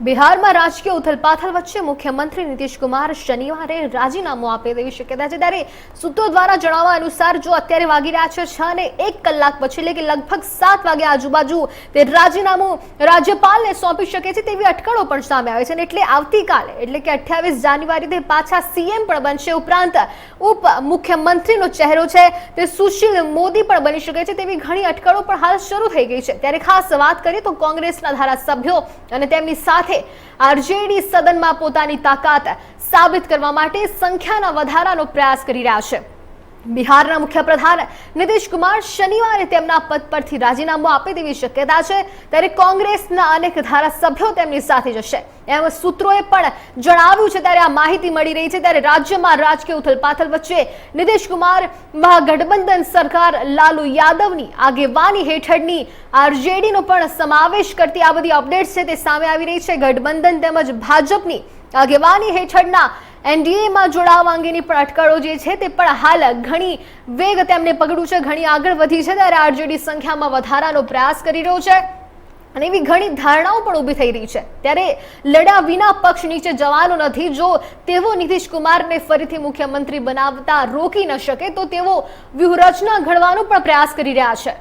બિહારમાં રાજકીય ઉથલપાથલ વચ્ચે મુખ્યમંત્રી નીતિશ કુમાર શનિવારે રાજીનામું આપે તેવી શક્યતા છે. ત્યારે સૂત્રો દ્વારા જણાવવા અનુસાર જો અત્યારે વાગી રહ્યા છે છ અને એક કલાક પછી, એટલે કે લગભગ સાત વાગે આજુબાજુ, તે રાજીનામું રાજ્યપાલને સોંપી શકે છે તેવી અટકળો પણ સામે આવે છે. એટલે આવતીકાલે, એટલે કે અઠ્યાવીસ જાન્યુઆરી તે પાછા સીએમ પણ બનશે ઉપરાંત ઉપ મુખ્યમંત્રીનો ચહેરો છે તે સુશીલ મોદી પણ બની શકે છે તેવી ઘણી અટકળો પણ હાલ શરૂ થઈ ગઈ છે. ત્યારે ખાસ વાત કરીએ તો કોંગ્રેસના ધારાસભ્યો અને તેમની સાથે આરજેડી સદનમાં પોતાની તાકાત સાબિત કરવા માટે સંખ્યાના વધારાનો પ્રયાસ કરી રહ્યા છે. બિહારના મુખ્યપ્રધાન નીતિશ કુમાર શનિવારે તેમના પદ પરથી રાજીનામું આપે તેવી શક્યતા છે. ત્યારે કોંગ્રેસના અનેક ધારાસભ્યો તેમની સાથે જશે. એમ સૂત્રોએ પણ જણાવ્યું છે, ત્યારે આ માહિતી મળી રહી છે, ત્યારે રાજ્યમાં રાજકીય ઉથલપાથલ વચ્ચે નીતિશ કુમાર, મહાગઠબંધન સરકાર, લાલુ યાદવની આગેવાની હેઠળની આરજેડીનો પણ સમાવેશ કરતી આ બધી અપડેટ્સ છે તે સામે આવી રહી છે. ગઠબંધન તેમજ ભાજપની આગેવાની હેઠળના એનડીએમાં જોડાવા અંગેની પણ અટકળો જે છે તે પણ હાલ ઘણી વેગ તેમને પકડ્યું છે, ઘણી આગળ વધી છે, ત્યારે આરજેડી સંખ્યામાં વધારાનો પ્રયાસ કરી રહ્યો છે અને એવી ઘણી ધારણાઓ પણ ઊભી થઈ રહી છે. ત્યારે લડા વિના પક્ષ નીચે જવાનો નથી, જો તેઓ નીતિશ કુમારને ફરીથી મુખ્યમંત્રી બનાવતા રોકી ન શકે, તો તેઓ વ્યૂહરચના ઘડવાનો પણ પ્રયાસ કરી રહ્યા છે.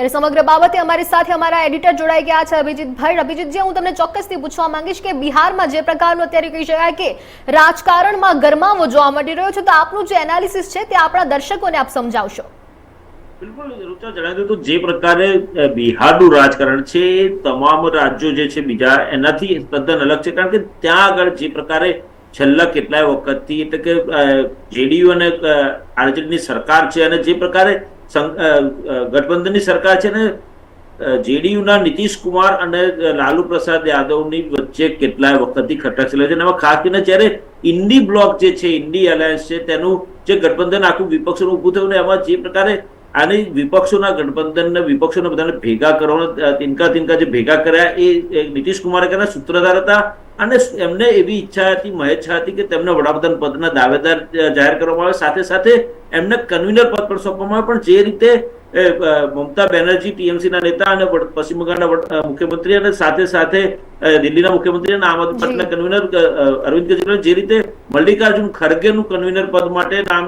ત્યારે સમગ્ર બાબતે અમારી સાથે અમારા એડિટર જોડાઈ ગયા છે અભિજીતભાઈ અભિજીતજી હું તમને ચોક્કસથી પૂછવા માંગીશ કે બિહારમાં જે પ્રકારનું અત્યારે કહી શકાય કે રાજકારણમાં ગરમાવો જોવા મળી રહ્યો છે, તો આપનું જે એનાલિસિસ છે તે આપણા દર્શકોને આપ સમજાવશો. બિલકુલ જણાવ્યું જે પ્રકારે બિહારનું રાજકારણ છે, તમામ રાજ્યો જે છે બીજા એનાથી તદ્દન અલગ છે, કારણ કે ત્યાં આગળ જે પ્રકારે છેલ્લા કેટલાય વખતથી એટલે કે જેડીયુ અને આરજેડીની સરકાર છે અને જે પ્રકારે ગઠબંધનની સરકાર છે ને જેડીયુના નીતિશ કુમાર અને લાલુ પ્રસાદ યાદવની વચ્ચે કેટલાય વખતથી ખટક છે એમાં ખાસ કરીને જ્યારે ઇન્ડી બ્લોક જે છે, ઇન્ડી એલાયન્સ છે, તેનું જે ગઠબંધન આખું વિપક્ષોનું ઊભું થયું ને એમાં જે પ્રકારે આની વિપક્ષોના ગઠબંધનને વિપક્ષોને બધાને ભેગા કરવાનો તિનકા તિનકા જે ભેગા કર્યા એ નીતિશ કુમારે કર્યા, સૂત્રધાર હતા અને એમને એવી ઈચ્છા હતી મહેચ્છા હતી કે તેમને વડાપ્રધાન પદના દાવેદાર જાહેર કરવામાં આવે. સાથે સાથે એમને કન્વીનર પદ પણ સોંપવામાં આવે. પણ જે રીતે મમતા બેનર્જી ટીએમસીના નેતા અને પશ્ચિમ બંગાળના મુખ્યમંત્રી અને સાથે સાથે દિલ્હીના મુખ્યમંત્રી અને આમ આદમી પાર્ટીના કન્વીનર અરવિંદ કેજરીવાલ જે રીતે મલ્લિકાર્જુન ખડગેનું કન્વીનર પદ માટે નામ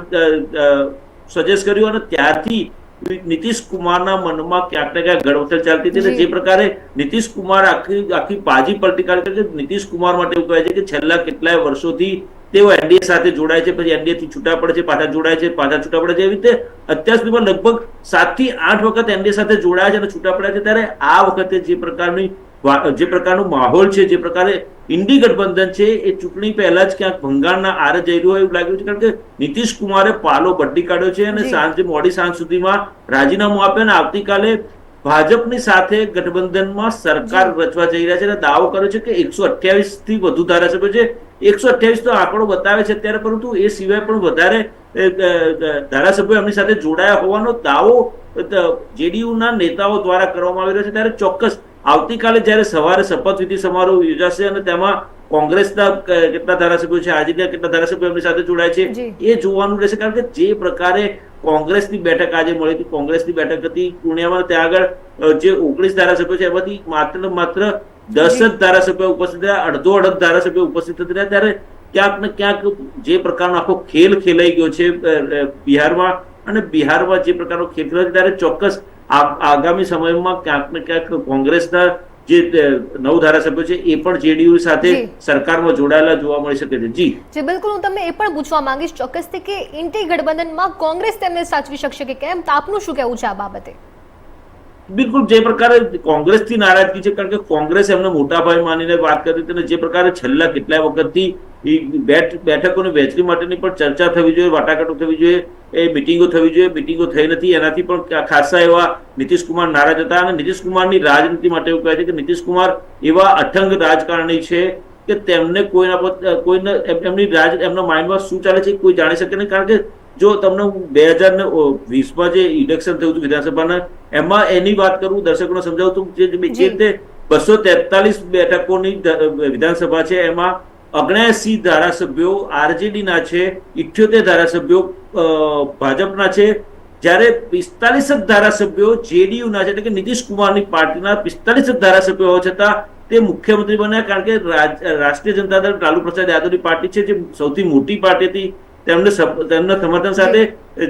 સજેસ્ટ કર્યું અને ત્યારથી નીતિશ કુમારના મનમાં ક્યાંક ને ક્યાંક ગડવતર ચાલતી હતી જે. પ્રકારે નીતિશ કુમાર આખી આખી બાજી પલટી કાઢી છે. નીતિશ કુમાર માટે એવું કહેવાય છે કે છેલ્લા કેટલાય વર્ષોથી તેઓ એનડીએ સાથે જોડાય છે પછી એનડીએ થી છૂટા પડે છે પાછા જોડાય છે પાછા છૂટા પડે છે. એવી રીતે અત્યાર સુધીમાં લગભગ સાતથી આઠ વખત એનડીએ સાથે જોડાયા છે અને છૂટા પડ્યા છે. ત્યારે આ વખતે જે પ્રકારની જે પ્રકારનો માહોલ છે જે પ્રકારે ઇન્ડી ગઠબંધન છે એ ચૂંટણી પહેલા જ ક્યાંક ભંગાણના આરે જઈ રહ્યું હોય એવું લાગ્યું છે કારણ કે નીતિશ કુમારે પાલો બદલી કાઢ્યો છે અને સાંજે મોડી સાંજ સુધીમાં રાજીનામું આપે અને આવતીકાલે ભાજપની સાથે ગઠબંધનમાં સરકાર રચવા જઈ રહ્યા છે અને દાવો કર્યો છે કે એકસો અઠ્યાવીસથી વધુ ધારાસભ્યો છે. એકસો અઠ્યાવીસ તો આંકડો બતાવે છે અત્યારે પરંતુ એ સિવાય પણ વધારે ધારાસભ્યો એમની સાથે જોડાયા હોવાનો દાવો જેડીયુના નેતાઓ દ્વારા કરવામાં આવી રહ્યો છે. ત્યારે ચોક્કસ આવતીકાલે જ્યારે સવારે શપથવિધિ સમારોહ યોજાશે અને તેમાં કોંગ્રેસના કેટલા ધારાસભ્યો છે આજે કેટલા ધારાસભ્યો એમની સાથે જોડાય છે એ જોવાનું રહેશે. કારણ કે જે પ્રકારે કોંગ્રેસની બેઠક આજે મળી હતી કોંગ્રેસની બેઠક હતી પૂર્ણિયામાં ત્યાં આગળ જે ઓગણીસ ધારાસભ્યો છે એમાંથી માત્ર માત્ર દસ જ ધારાસભ્યો ઉપસ્થિત રહ્યા અડધો અડધ ધારાસભ્યો ઉપસ્થિત રહ્યા. ત્યારે ક્યાંક ને ક્યાંક જે પ્રકારનો આખો ખેલ ખેલાઈ ગયો છે બિહારમાં અને બિહારમાં જે પ્રકારનો ખેલ ખેલાય ત્યારે ચોક્કસ આગામી સમયમાં ક્યાંક ને ક્યાંક કોંગ્રેસના જે નવ ધારાસભ્યો છે એ પણ જેડીયુ સાથે સરકારમાં જોડાયેલા જોવા મળી શકે છે. જી. જે બિલકુલ હું તમને એ પણ પૂછવા માંગીશ ચોક્કસથી કે ઇન્ટી ગઠબંધનમાં કોંગ્રેસ તેમને સાચવી શકશે કે કેમ? આપનું શું કહેવું છે આ બાબતે? બિલકુલ જે પ્રકારે કોંગ્રેસથી નારાજગી છે, કારણ કે કોંગ્રેસ એમને મોટા ભાઈ માનીને વાત કરી હતી અને જે પ્રકારે છેલ્લા કેટલાય વખતથી બેઠકોની વહેંચણી માટેની પણ ચર્ચા થવી જોઈએ, વાટાઘાટો થવી જોઈએ, એ મિટિંગો થવી જોઈએ, મિટિંગો થઈ નથી, એનાથી પણ ખાસા એવા નીતિશ કુમાર નારાજ હતા અને નીતિશ કુમારની રાજનીતિ માટે એવું કહે છે કે નીતિશ કુમાર એવા અઠંગ રાજકારણી છે કે તેમને કોઈના પર કોઈને એમની રાજ, એમના માઇન્ડમાં શું ચાલે છે કોઈ જાણી શકે નહીં, કારણ કે જો તમને બે હજાર ને વીસમાં જે ઇલેક્શન થયું હતું વિધાનસભાના એમાં એની વાત કરું, દર્શકોને સમજાવું જે રીતે બસો તેતાલીસ બેઠકોની વિધાનસભા છે, એમાં ઓગણસી ધારાસભ્યો આરજેડી ના છે, ઇઠ્યોતેર ધારાસભ્યો ભાજપના છે. જ્યારે પિસ્તાલીસ જ ધારાસભ્યો જેડીયુ ના છે, એટલે કે નીતિશ કુમારની પાર્ટીના પિસ્તાલીસ જ ધારાસભ્યો હોવા છતાં તે મુખ્યમંત્રી બન્યા, કારણ કે રાષ્ટ્રીય જનતા દળ લાલુ પ્રસાદ યાદવની પાર્ટી છે, જે સૌથી મોટી પાર્ટી હતી. તેમને તેમના સમર્થન સાથે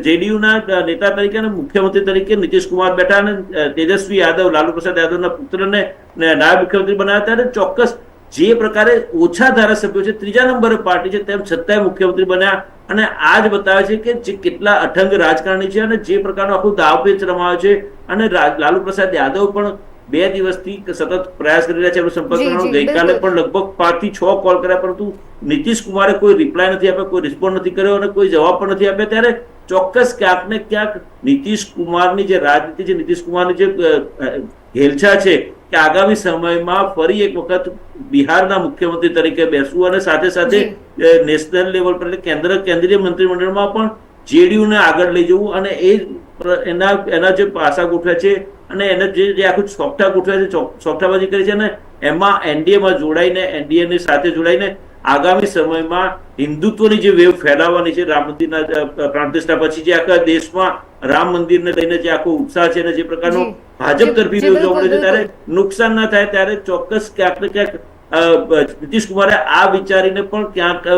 જેડીયુના નેતા તરીકે અને મુખ્યમંત્રી તરીકે નીતિશ કુમાર બેઠા અને તેજસ્વી યાદવ લાલુ પ્રસાદ યાદવના પુત્રને નાયબ મુખ્યમંત્રી બનાવ્યા ત્યારે ચોક્કસ જે પ્રકારે ઓછા ધારાસભ્યો છે, ત્રીજા નંબરે પાર્ટી છે, તેમ છતાંય મુખ્યમંત્રી બન્યા અને આ જ બતાવે છે કે જે કેટલા અઠંગ રાજકારણી છે અને જે પ્રકારનો આખું દાવપેચ રમાયો છે અને લાલુ પ્રસાદ યાદવ પણ બે દિવસથી સતત પ્રયાસ કરી રહ્યા છે એમનો સંપર્ક કરવાનો. ગઈકાલે પણ લગભગ પાંચથી છ કોલ કર્યા પરંતુ નીતિશ કુમારે કોઈ રિપ્લાય નથી આપ્યો કોઈ રિસ્પોન્ડ નથી કર્યો અને કોઈ જવાબ પણ નથી આપ્યો. ત્યારે ચોક્કસ ક્યાંક ને ક્યાંક નીતિશ કુમારની જે રાજનીતિ છે નીતિશ કુમારની જે હેલછા છે કે આગામી સમયમાં ફરી એક વખત બિહારના મુખ્યમંત્રી તરીકે બેસવું અને સાથે સાથે નેશનલ લેવલ પર એટલે કેન્દ્ર કેન્દ્રીય મંત્રીમંડળમાં પણ જેડીયુને આગળ લઈ જવું અને એ એના એના જે પાસા ગોઠવ્યા છે અને એને જે જે આખું સોગઠા ગોઠવ્યા છે ચોક- કરી છે ને એમાં એનડીએમાં જોડાઈને એનડીએની સાથે જોડાઈને આગામી સમયમાં હિન્દુત્વની જે વેવ ફેલાવવાની છે રામ મંદિરના પ્રાંતિષ્ઠા પછી જે આખા દેશમાં રામ મંદિરને લઈને જે આખો ઉત્સાહ છે ને જે પ્રકારનો. ભાજપ તરફી ઉજવણી છે ત્યારે નુકસાન ના થાય ત્યારે ચોક્કસ ક્યાંક ને ક્યાંક નીતિશ કુમારે આ વિચારીને પણ ક્યાંક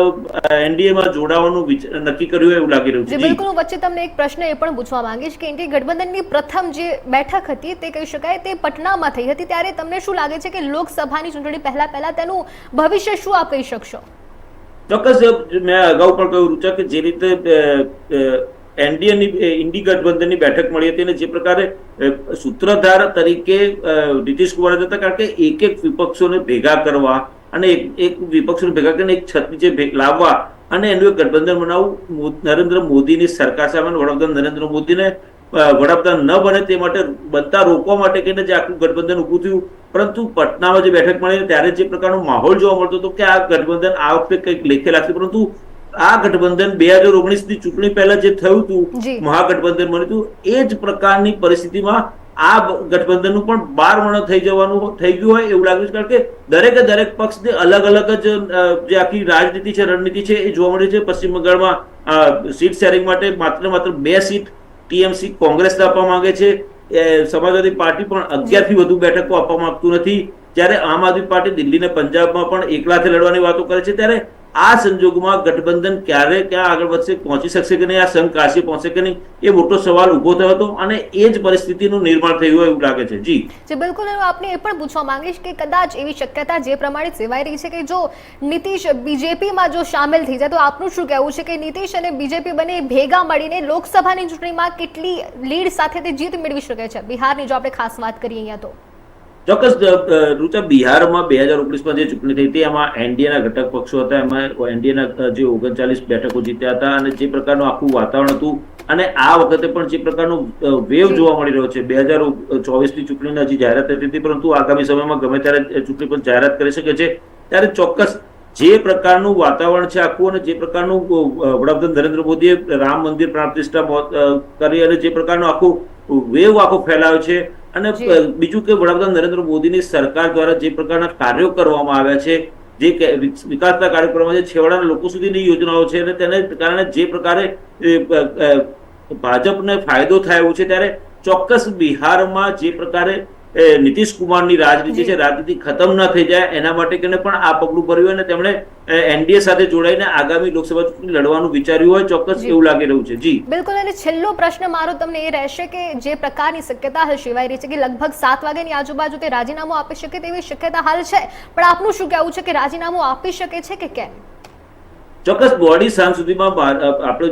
એનડીએ માં જોડાવાનું નક્કી કર્યું એવું લાગી રહ્યું છે. બિલકુલ. હું વચ્ચે તમને એક પ્રશ્ન એ પણ પૂછવા માંગીશ કે એનડીએ ગઠબંધનની પ્રથમ જે બેઠક હતી તે કહી શકાય તે પટનામાં થઈ હતી. ત્યારે તમને શું લાગે છે કે લોકસભાની ચૂંટણી પહેલા પહેલા તેનું ભવિષ્ય શું આપ કહી શકશો? ચોક્કસ મેં અગાઉ પણ કહ્યું રૂચક કે જે રીતે એનડીએ ની ઇન્ડી ગઠબંધનની બેઠક મળી હતી અને જે પ્રકારે સૂત્રધાર તરીકે નીતિશ કુમાર હતા કારણ કે એક એક વિપક્ષોને ભેગા કરવા અને એક એક વિપક્ષોને ભેગા કરીને એક છત નીચે લાવવા અને એનું એક ગઠબંધન બનાવવું નરેન્દ્ર મોદીની સરકાર સામે વડાપ્રધાન નરેન્દ્ર મોદીને વડાપ્રધાન ન બને તે માટે બનતા રોકવા માટે કહીને જે આખું ગઠબંધન ઊભું થયું. પરંતુ પટનામાં જે બેઠક મળી ત્યારે જે પ્રકારનો માહોલ જોવા મળતો હતો કે આ ગઠબંધન આ વખતે કંઈક લેખે લાગશે પરંતુ આ ગઠબંધન બે હજાર ઓગણીસની ચૂંટણી પહેલા જે થયું હતું મહાગઠબંધન બન્યું હતું એ જ પ્રકારની પરિસ્થિતિમાં આ ગઠબંધનનું પણ બાર વર્ણ થઈ જવાનું થઈ ગયું હોય એવું લાગ્યું છે. કારણ કે દરેકે દરેક પક્ષને અલગ અલગ જ જે આખી રાજનીતિ છે રણનીતિ છે એ જોવા મળી છે. પશ્ચિમ બંગાળમાં સીટ શેરિંગ માટે માત્ર માત્ર બે સીટ ટીએમસી કોંગ્રેસને આપવા માંગે છે. સમાજવાદી પાર્ટી પણ અગિયારથી વધુ બેઠકો આપવા માંગતું નથી. જ્યારે આમ આદમી પાર્ટી દિલ્હી ને પંજાબમાં પણ એકલાથી લડવાની વાતો કરે છે. ત્યારે આ સંજોગોમાં ગઠબંધન ક્યારે ક્યાં આગળ વધશે, પહોંચી શકશે કે નહીં, આ સંઘ કાશી પહોંચશે કે નહીં, એ મોટો સવાલ ઊભો થયો હતો અને એ જ પરિસ્થિતિનું નિર્માણ થયું એવું લાગે છે. જી. જે, બિલકુલ. હું આપને એ પણ પૂછવા માંગીશ કે કદાચ એવી શક્યતા જે પ્રમાણે સેવાઈ રહી છે કે જો નીતિશ બીજેપીમાં જો સામેલ થઈ જાય, તો આપનું શું કહેવું છે કે નીતિશ અને બીજેપી બંને ભેગા મળીને લોકસભાની ચૂંટણીમાં કેટલી લીડ સાથે તે જીત મેળવી શકે છે? બિહારની જો આપણે ખાસ વાત કરીએ અહીંયા તો. ચોક્કસ રૂચા, બિહારમાં બે હજાર ઓગણીસમાં જે ચૂંટણી થઈ હતી, એમાં એનડીએના ઘટક પક્ષો હતા, એમાં એનડીએના જે ઓગણચાલીસ બેઠકો જીત્યા હતા અને જે પ્રકારનું આખું વાતાવરણ હતું અને આ વખતે પણ જે પ્રકારનો વેવ જોવા મળી રહ્યો છે. બે હજાર ચોવીસની ચૂંટણીની હજી જાહેરાત થઈ હતી પરંતુ આગામી સમયમાં ગમે ત્યારે ચૂંટણી પણ જાહેરાત કરી શકે છે. ત્યારે ચોક્કસ જે પ્રકારનું વાતાવરણ છે આખું અને જે પ્રકારનું વડાપ્રધાન નરેન્દ્ર મોદીએ રામ મંદિર પ્રાણ પ્રતિષ્ઠા કરી અને જે પ્રકારનું આખું વેવ આખો ફેલાયો છે. અને બીજું કે વડાપ્રધાન નરેન્દ્ર મોદીની સરકાર દ્વારા જે પ્રકારના કાર્યો કરવામાં આવ્યા છે જે વિકાસના કાર્યક્રમો છે છેવાડાના લોકો સુધીની યોજનાઓ છે અને તેને કારણે જે પ્રકારે ભાજપને ફાયદો થાય એવું છે ત્યારે ચોક્કસ બિહારમાં જે પ્રકારે એ, નીતિશ કુમારની રાજનીતિ. છે રાજનીતિ ખતમ ન થઈ જાય એના માટે કરીને પણ આ પગલું ભર્યું અને તેમણે એનડીએ સાથે જોડાઈને આગામી લોકસભા ચૂંટણી લડવાનું વિચાર્યું હોય ચોક્કસ એવું લાગી રહ્યું છે. જી. બિલકુલ અને છેલ્લો પ્રશ્ન મારો તમને એ રહેશે કે જે પ્રકારની શક્યતા હાલ સેવાઈ રહી છે કે લગભગ સાત વાગ્યાની આજુબાજુ તે રાજીનામું આપી શકે તેવી શક્યતા હાલ છે? પણ આપનું શું કહેવું છે કે રાજીનામું આપી શકે છે કે કેમ? ચોક્કસ બોડી સાંજ સુધીમાં આપણે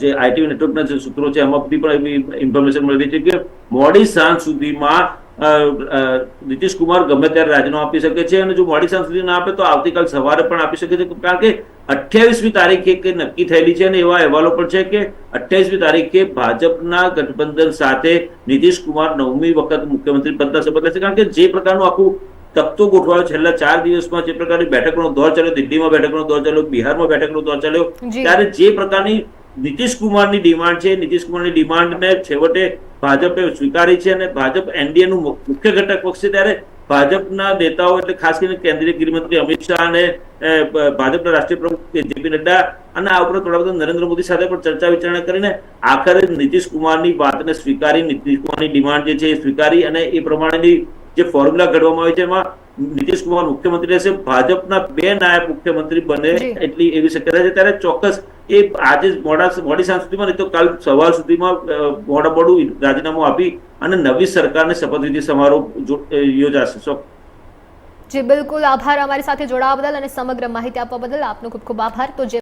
જે આઈટી નેટવર્કના જે સૂત્રો છે એમાં બધી પણ એવી ઇન્ફોર્મેશન મળી રહી છે કે મોડી સાંજ સુધીમાં નીતિશ કુમાર ગમે ત્યારે રાજીનામું આપી શકે છે અને જો મોડી સાંજ સુધી ના આપે તો આવતીકાલ સવારે પણ આપી શકે છે. કારણ કે અઠ્યાવીસમી તારીખે કે નક્કી થયેલી છે અને એવા અહેવાલો પણ છે કે અઠ્યાવીસમી તારીખે ભાજપના ગઠબંધન સાથે નીતિશ કુમાર નવમી વખત મુખ્યમંત્રી પદના શપથ લેશે. કારણ કે જે પ્રકારનું આખું તકતો ગોઠવાયો છેલ્લા ચાર દિવસમાં જે પ્રકારની બેઠકનો દોર ચાલ્યો દિલ્હીમાં બેઠકનો દોર ચાલ્યો બિહારમાં બેઠકનો દોર ચાલ્યો ત્યારે જે પ્રકારની નીતિશ કુમારની ડિમાન્ડ છે નીતિશ કુમારની ડિમાન્ડને છેવટે ભાજપે સ્વીકારી છે અને ભાજપ એનડીએ નું મુખ્ય ઘટક પક્ષ છે ત્યારે ભાજપના નેતાઓ એટલે ખાસ કરીને કેન્દ્રીય ગૃહમંત્રી અમિત શાહ અને ભાજપના રાષ્ટ્રીય પ્રમુખ જેપી નડ્ડા અને આ ઉપરાંત વડાપ્રધાન નરેન્દ્ર મોદી સાથે પણ ચર્ચા વિચારણા કરીને આખરે નીતિશ કુમારની વાતને સ્વીકારી, નીતિશ કુમારની ડિમાન્ડ જે છે એ સ્વીકારી અને એ પ્રમાણેની જે ફોર્મ્યુલા ઘડવામાં આવી છે એમાં નીતિશ કુમાર મુખ્યમંત્રી રહેશે. ભાજપના બે નાયબ મુખ્યમંત્રી બને એટલી એવી શક્યતા છે. ત્યારે ચોક્કસ એ આજે મોડા મોડી સાંજ સુધીમાં નહીં તો કાલ સવાર સુધીમાં મોડા મોડું રાજીનામું આપી અને નવી સરકારને શપથવિધિ સમારોહ યોજાશે. જી બિલકુલ. આભાર અમારી સાથે જોડાવા બદલ અને સમગ્ર માહિતી આપવા બદલ આપનો ખૂબ ખૂબ આભાર. તો જે